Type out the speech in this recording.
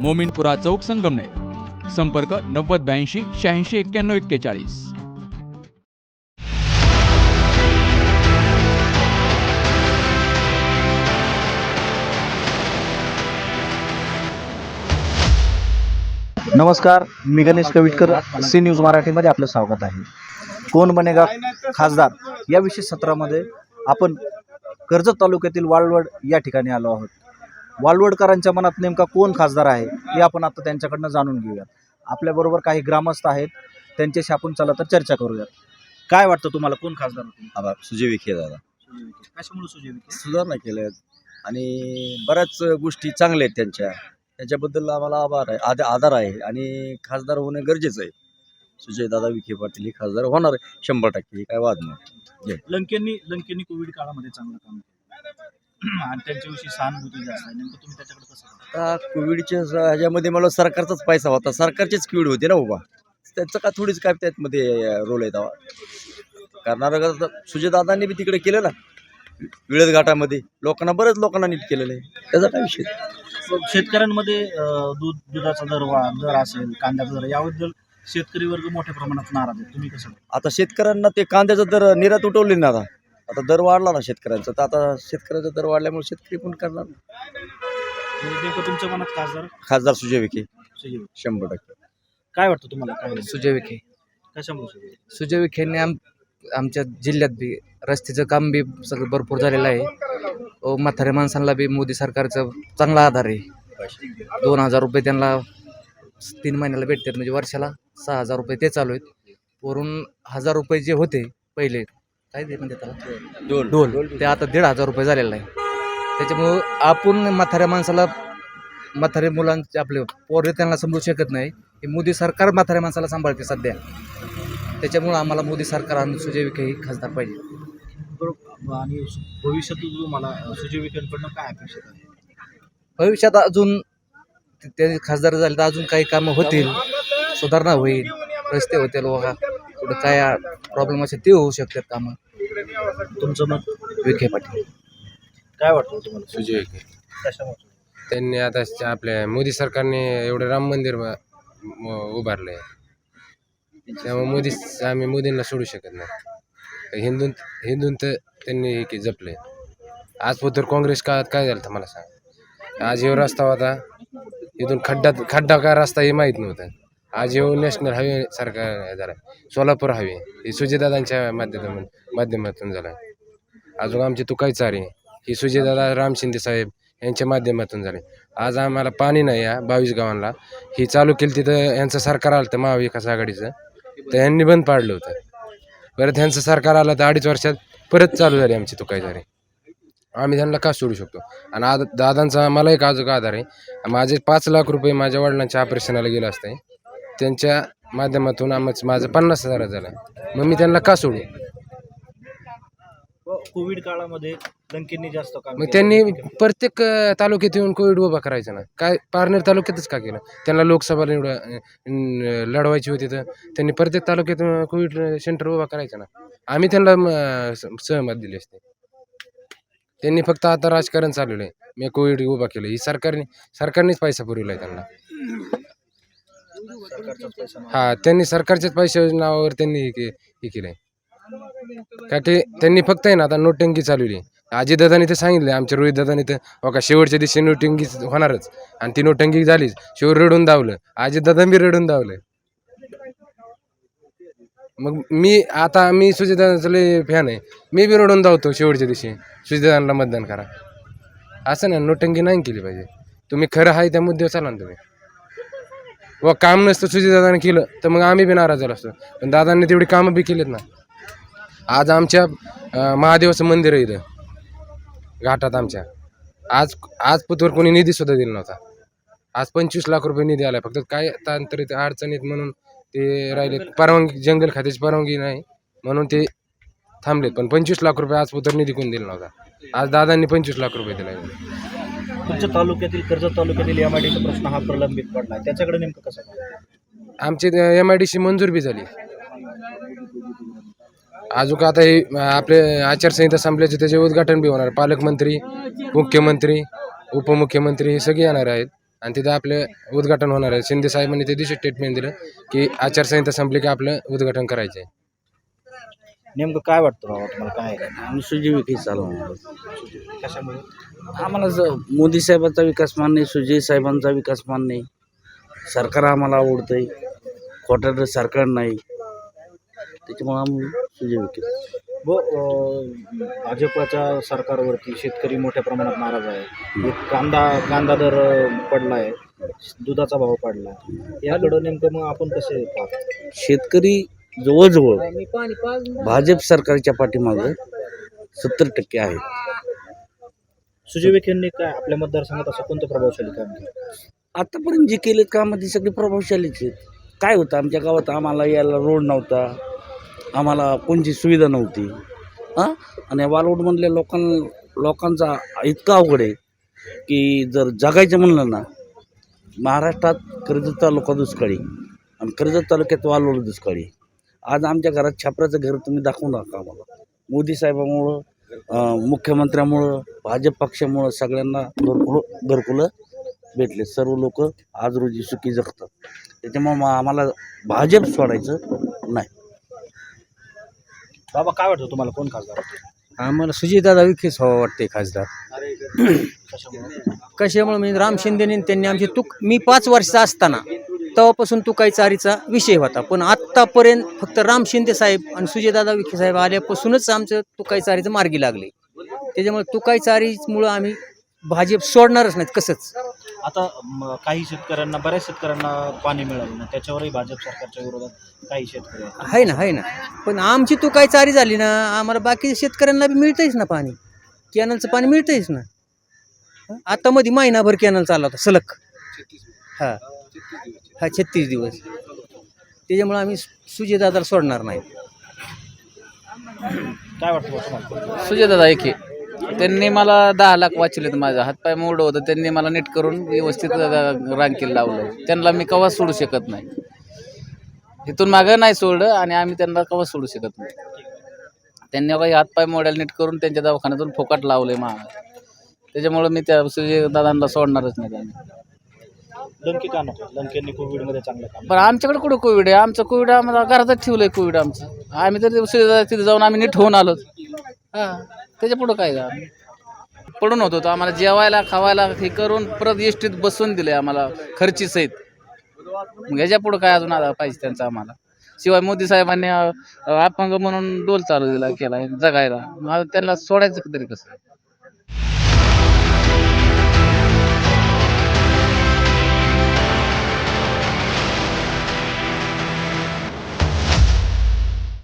मोमिनपुरा चौक संगमनेर. संपर्क नव्वद ब्याऐंशी शहाऐंशी एक्क्याण्णव एक्केचाळीस. नमस्कार मी गणेश कविटकर सी न्यूज मराठीमध्ये आपलं स्वागत आहे. कोण बनेगा खासदार? या विशेष सत्रामध्ये आपण कर्जत तालुक्यातील वाळवड या ठिकाणी आलो आहोत. वाळवडकरांच्या मनात नेमका कोण खासदार आहे हे आपण आता त्यांच्याकडनं जाणून घेऊयात. आपल्याबरोबर काही ग्रामस्थ आहेत त्यांच्याशी आपण चला तर चर्चा करूयात. काय वाटतं तुम्हाला कोण खासदार होतील? आभार सुजय विखे दादा. कशामुळे सुजय विखे? सुधारणा केल्या आहेत आणि बऱ्याच गोष्टी चांगल्या आहेत त्यांच्या. त्याच्याबद्दल आम्हाला आभार आहे आद आधार आहे. आणि खासदार होणं गरजेचं आहे. सुजय दादा विखे पाटील हे खासदार होणार आहे. शंभर टक्के हे काय वाद नाही. लंकेंनी लंकेंनी कोविड काळामध्ये चांगलं काम केलं. आणि त्यांच्याविषयी सहानुभूती जास्त आहे. नेमकं तुम्ही त्याच्याकडे कसं बघता? आता कोविडच्या स- ह्याच्यामध्ये मला सरकारचाच पैसा होता. सरकारचेच कोविड होते ना बाबा. त्यांचं का थोडीच काय त्यातमध्ये रोल आहे तेव्हा? कर्नाटकात सुजयदादांनी बी तिकडे केलं ना. विळद घाटामध्ये. लोकांना बरेच लोकांना नीट केलेलं आहे. त्याचा काय विषय? शेतकऱ्यांमध्ये अं, दूध दुधाचा दर वा दर असेल कांद्याचा दर याबद्दल शेतकरी वर्ग मोठ्या प्रमाणात नाराज आहे. तुम्ही कसं बघता? आता शेतकऱ्यांना ते कांद्याचा दर निर्यात उठवली ना आता. आता दर वाढला ना शेतकऱ्यांचा. तर आता शेतकऱ्याचा दर वाढल्यामुळे शेतकरी पण करणार म्हणजे नेमकं तुमच्या मनात खासदार? खासदार सुजय विखे. सुजय विखे. शंभर टक्के. काय वाटतं तुम्हाला? काय होईल? सुजय विखे. कशामुळे सुजय विखे? सुजय विखेंनी आम आमच्या जिल्ह्यात बी रस्त्याचं काम बी सगळं भरपूर झालेलं आहे. व म्हाताऱ्या माणसांना बी मोदी सरकारचा चांगला आधार आहे. दोन हजार रुपये त्यांना तीन महिन्याला भेटतात म्हणजे वर्षाला सहा हजार रुपये ते चालू आहेत. वरून हजार रुपये जे होते पहिले काय ते म्हणजे त्याला? दोन ढोल. ते आता दीड हजार रुपये झालेलं आहे त्याच्यामुळं आपण म्हाताऱ्या माणसाला म्हातारे मुलांचे आपले पोरे त्यांना समजू शकत नाही. हे मोदी सरकार म्हाताऱ्या माणसाला सांभाळते सध्या. त्याच्यामुळं आम्हाला मोदी सरकार आणि सुजय विखे ही खासदार पाहिजे. बरोबर. आणि भविष्यात तुम्हाला सुजय विखेंकडनं काय अपेक्षित आहे? भविष्यात अजून ते- ते खासदार झाले तर अजून काही कामं होतील. सुधारणा होईल. रस्ते होतील बघा कुठं काय प्रॉब्लेम असेल ते होऊ शकतात कामं. तुमचं मत? विखे पाटील. काय वाटतं तुम्हाला? सुजय विखे. कशामुळे? त्यांनी आता श- आपल्या मोदी सरकारने एवढं राम मंदिर ब- म- उभारलं आहे त्यामुळे मोदी आम्ही मोदींना सोडू शकत नाही. हिंदू हिंदून तर त्यांनी हे के जपले आज तर काँग्रेस काळात काय झालं तर मला सांग. आज ह्यो रस्ता होता. इथून खड्डा खड्डा काय रस्ता हे माहीत नव्हतं. आज येऊ नॅशनल हायवे सरकार झाला सोलापूर हायवे ही सुजयदादांच्या माध्यमातून माध्यमातून झाला. अजून आमची तुकाई चारी ही सुजयदादा राम शिंदे साहेब यांच्या माध्यमातून झाले. आज आम्हाला पाणी नाही या बावीस गावांना. ही चालू केली तिथं यांचं सरकार आलं होतं महाविकास आघाडीचं. तर यांनी बंद पाडलं होतं. परत यांचं सरकार आलं तर अडीच वर्षात परत चालू झाली आमची तुकाई झाली आम्ही त्यांना का सोडू शकतो? आणि आज दादांचा मला एक अजून आधार आहे. माझे पाच लाख रुपये माझ्या वडिलांच्या ऑपरेशनाला गेलं असतं. त्यांच्या माध्यमातून आमचं माझं पन्नास हजार झालं. मग मी त्यांना का सोडू? कोविड काळामध्ये लंकेंनी जास्त काम मग. त्यांनी प्रत्येक अं, तालुक्यात येऊन कोविड उभा करायचा ना? काय पारनेर तालुक्यातच का केलं? त्यांना लोकसभा निवड अं, लढवायची होती तर त्यांनी प्रत्येक तालुक्यात अं, कोविड सेंटर उभा करायचं ना? आम्ही त्यांना स- सहमत दिली असते. त्यांनी फक्त आता राजकारण चालवलं आहे. मी कोविड उभा केलं. ही सरकारने सरकारनेच पैसा पुरवला आहे त्यांना. हा त्यांनी सरकारच्याच पैशा नावावर त्यांनी हे के- हे केलं आहे का ते त्यांनी फक्त आहे ना आता नोटंकी चालवली. अजितदादांनी ते सांगितलं आमच्या रोहित दादानी तर हो का शेवटच्या दिवशी नोटंकी होणारच. आणि ती नोटंकी झालीच. शेवट रडून धावलं. अजितदादा बी रडून धावलं. मग मी आता मी सुजितदादाचं लय फॅन आहे. मी बी रडून धावतो शेवटच्या दिवशी. सुजितदादांना मतदान करा. असं ना नोटंकी नाही केली पाहिजे. तुम्ही खरं आहे त्या मुद्द्यावर चाला ना तुम्ही. व काम नसतं सुजितदादाने केलं तर मग आम्ही बी नाराज झालो असतो. पण दादांनी तेवढी कामं बी केलीत ना. आज आमच्या महादेवाचं मंदिर आहे इथं. घाटात आमच्या. आज आज पुतवर कोणी निधीसुद्धा दिला नव्हता. आज पंचवीस लाख रुपये निधी आला फक्त काय तांत्रिक अडचणीत म्हणून ते राहिले. परवानगी जंगल खात्याची परवानगी नाही म्हणून ते थांबलेत. पण पंचवीस लाख रुपये आज पुतर निधी कोण दिला नव्हता. आज दादांनी पंचवीस लाख रुपये दिला तुमच्या तालुक्यातील कर्जत तालुक्यातील एम आय डीचा प्रश्न हा प्रलंबित पडला. आहे त्याच्याकडे नेमकं कसं आमची एम आय डी सी मंजूर बी झाली. अजून आता हे आपले आचारसंहिता संपल्याचे त्याचे उद्घाटन बी होणार. पालकमंत्री मुख्यमंत्री उपमुख्यमंत्री हे सगळे येणार आहेत. आणि तिथं आपलं उद्घाटन होणार आहे. शिंदे साहेबांनी ते दिवशी स्टेटमेंट दिलं की आचारसंहिता संपली की आपलं उद्घाटन करायचं आहे नेमकं काय वाटतं बाबा तुम्हाला? काय आहे? आम्ही सुजय विकास चालवणार कशामुळे? आम्हाला ज- मोदी साहेबांचा विकास मान्य सुजय साहेबांचा विकास मान्य आहे. सरकार आम्हाला आवडतंय. खोटं सरकार नाही. त्याच्यामुळे आम्ही सुजय व अं, भाजपच्या सरकारवरती शेतकरी मोठ्या प्रमाणात नाराज आहे. एक कांदा कांदा दर अं, पडलाय. दुधाचा भाव पडला याकडं नेमकं मग आपण कसे पाहतो? शेतकरी जवळजवळ भाजप सरकारच्या पाठीमागं सत्तर टक्के आहे. सुजय विखे यांनी काय आपल्या मतदारसंघात असं कोणतं प्रभावशाली काम केलं? आतापर्यंत जे केलेत कामं ती सगळी प्रभावशालीच आहेत. काय होतं आमच्या गावात आम्हाला यायला रोड नव्हता. आम्हाला कोणची सुविधा नव्हती. हां? आणि वालवडमधल्या लोकां लोकांचा इतका अवघड आहे की जर जगायचं म्हणलं ना महाराष्ट्रात कर्जत तालुका दुष्काळी आणि कर्जत तालुक्यात वालवड दुष्काळी. आज आमच्या घरात छापराचं घर तुम्ही दाखवू नका आम्हाला. मोदी साहेबामुळं मुख्यमंत्र्यामुळं भाजप पक्षामुळं सगळ्यांना घरकुलं घरकुलं भेटले. सर्व लोक आज रोजी सुखी जगतात. त्याच्यामुळे मग आम्हाला भाजप सोडायचं नाही. बाबा काय वाटतं तुम्हाला? कोण खासदार? आम्हाला सुजितदादा विखेच हवा वाटते खासदार. कशामुळे? कशामुळे? म्हणजे राम शिंदेने त्यांनी आमची तुक मी पाच वर्षाचा असताना तेव्हापासून तुकाई चारीचा विषय होता. पण आत्तापर्यंत फक्त राम शिंदे साहेब आणि सुजयदादा विखे साहेब आल्यापासूनच आमचं तुकाई चारीचं मार्गी लागले. त्याच्यामुळे तुकाई चारीमुळं आम्ही भाजप सोडणारच नाहीत कसंच. आता काही शेतकऱ्यांना बऱ्याच शेतकऱ्यांना पाणी मिळालं ना त्याच्यावरही भाजप सरकारच्या विरोधात काही शेतकरी. आहे ना आहे ना. पण आमची तुकाई चारी झाली ना आम्हाला बाकी शेतकऱ्यांना बी मिळतंयच ना पाणी. कॅनलचं पाणी मिळतंयच ना? आता मध्ये महिनाभर कॅनल चालला होता सलग. हा. हा छत्तीस दिवस. त्याच्यामुळे आम्ही सुजयदादाला सोडणार नाही. काय वाटतं बा तुम्हाला? सुजयदादा एके त्यांनी मला दहा लाख वाचलेत माझा हातपाय मोडं होतं. त्यांनी मला नीट करून व्यवस्थित रांकीला लावलं. त्यांना मी कवा सोडू शकत नाही. इथून मागं नाही सोडलं आणि आम्ही त्यांना कवा सोडू शकत नाही. त्यांनी काही हातपाय मोडायला नीट करून त्यांच्या दवाखान्यातून फोकाट लावले मा त्याच्यामुळं मी त्या सुजयदादांना सोडणारच नाही. त्यांनी लंके का नको? लंकेंनी कोविडमध्ये चांगलं काम बरं आमच्याकडे कुठं कोविड आहे? आमचं कोविड आम्हाला घरातच ठेवलंय कोविड आमचं. आम्ही तर सुविधा तिथे जाऊन आम्ही नीट होऊन आलो हां त्याच्या पुढं काय का पडून होतो आम्हाला जेवायला खावायला हे करून परत एसटीत बसून दिले आम्हाला खर्ची सहित. मग ह्याच्या पुढं काय अजून आला पाहिजे त्यांचा आम्हाला? शिवाय मोदी साहेबांनी अपंग म्हणून डोल चालू दिला केला जगायला. मग त्यांना सोडायचं तरी कसं?